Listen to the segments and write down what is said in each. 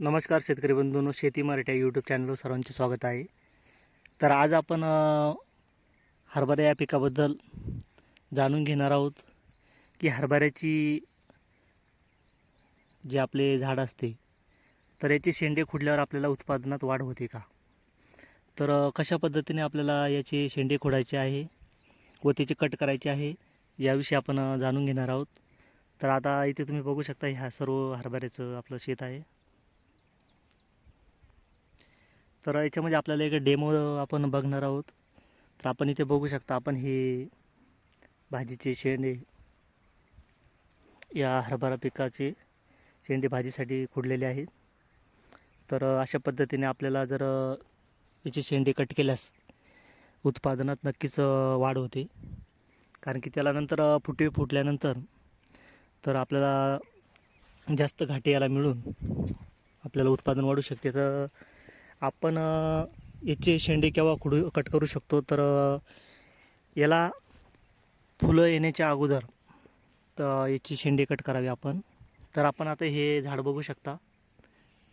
नमस्कार शेतकरी बंधूंनो शेती मराठी यूट्यूब चॅनलवर सर्वांचे स्वागत आहे. तर आज आपण हरभरा या पिकाबद्दल जाणून घेणार आहोत की हरभऱ्याची जे आपले झाड असते तर याचे शेंडे खुडल्यावर आपल्याला उत्पादनात वाढ होते का? तर कशा पद्धतीने आपल्याला याचे शेंडे खोडायचे आहे व त्याचे कट करायचे आहे याविषयी आपण जाणून घेणार आहोत. तर आता इथे तुम्ही बघू शकता ह्या सर्व हरभऱ्याचं आपलं शेत आहे. तर याच्यामध्ये आपल्याला एक डेमो आपण बघणार आहोत. तर आपण इथे बघू शकता आपण हे भाजीचे शेंडे या हरभरा पिकाचे शेंडे भाजीसाठी खुडलेले आहेत. तर अशा पद्धतीने आपल्याला जर याचे शेंडे कट केल्यास उत्पादनात नक्कीच वाढ होते. कारण की त्याला नंतर फुटे फुटल्यानंतर तर आपल्याला जास्त घाटे याला मिळून आपल्याला उत्पादन वाढू शकते. तर आपण याचे शेंडे केव्हा खुडू कट करू शकतो? तर याला फुलं येण्याच्या अगोदर तर याची शेंडे कट करावी आपण. तर आपण आता हे झाड बघू शकता.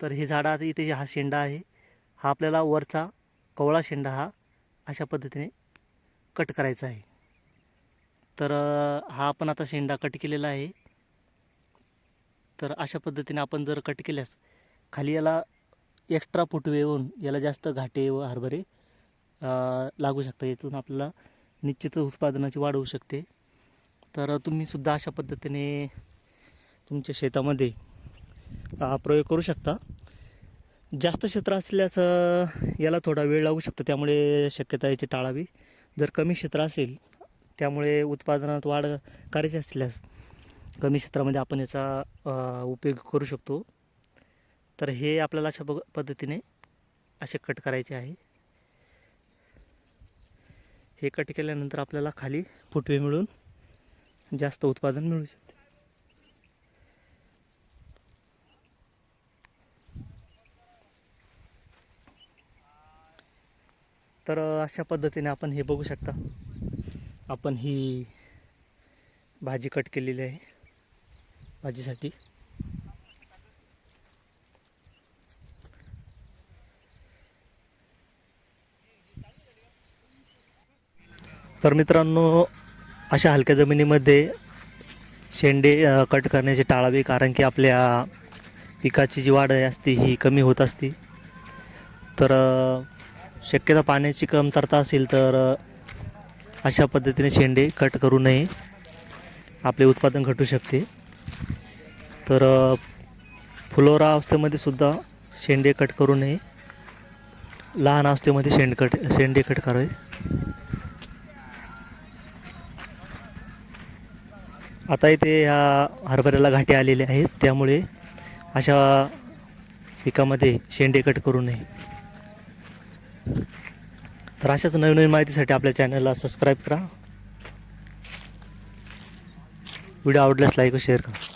तर हे झाड आता इथे हा शेंडा आहे. हा आपल्याला वरचा कवळा शेंडा हा अशा पद्धतीने कट करायचा आहे. तर हा आपण आता शेंडा कट केलेला आहे. तर अशा पद्धतीने आपण जर कट केल्यास खाली याला एक्स्ट्रा फुटवे येऊन याला जास्त घाटे व हरभरे लागू शकतात. यातून आपल्याला निश्चित उत्पादनाची वाढ होऊ शकते. तर तुम्हीसुद्धा अशा पद्धतीने तुमच्या शेतामध्ये प्रयोग करू शकता. जास्त क्षेत्र असल्यास याला थोडा वेळ लागू शकतो. त्यामुळे शक्यता याची टाळावी. जर कमी क्षेत्र असेल त्यामुळे उत्पादनात वाढ करायची असल्यास कमी क्षेत्रामध्ये आपण याचा उपयोग करू शकतो. तर हे आपल्याला अशा बघ पद्धतीने असे कट करायचे आहे. हे कट केल्यानंतर आपल्याला खाली फुटवे मिळून जास्त उत्पादन मिळू शकते. तर अशा पद्धतीने आपण हे बघू शकता. आपण ही भाजी कट केलेली आहे. भाजीसाठी. तर मित्रांनो अशा हलक्या जमिनीमध्ये शेंडे कट करण्याचे टाळावे कारण की आपल्या पिकाची जी वाढ आहे असते ही कमी होत असते. तर शक्यता पाण्याची कमतरता असेल तर अशा पद्धतीने शेंडे कट करू नये. आपले उत्पादन घटू शकते. तर फुलोरा अवस्थेमध्ये सुद्धा शेंडे कट करू नये. लहान अवस्थेमध्ये शेंड कट शेंडे कट करावे. आता इथे ह्या हरभऱ्याला घाटे आलेले आहेत. त्यामुळे अशा पिकामध्ये शेंडे कट करू नये. तर अशाच नवीन नवीन माहितीसाठी आपल्या चॅनलला सबस्क्राईब करा. व्हिडिओ आवडल्यास लाईक व शेअर करा.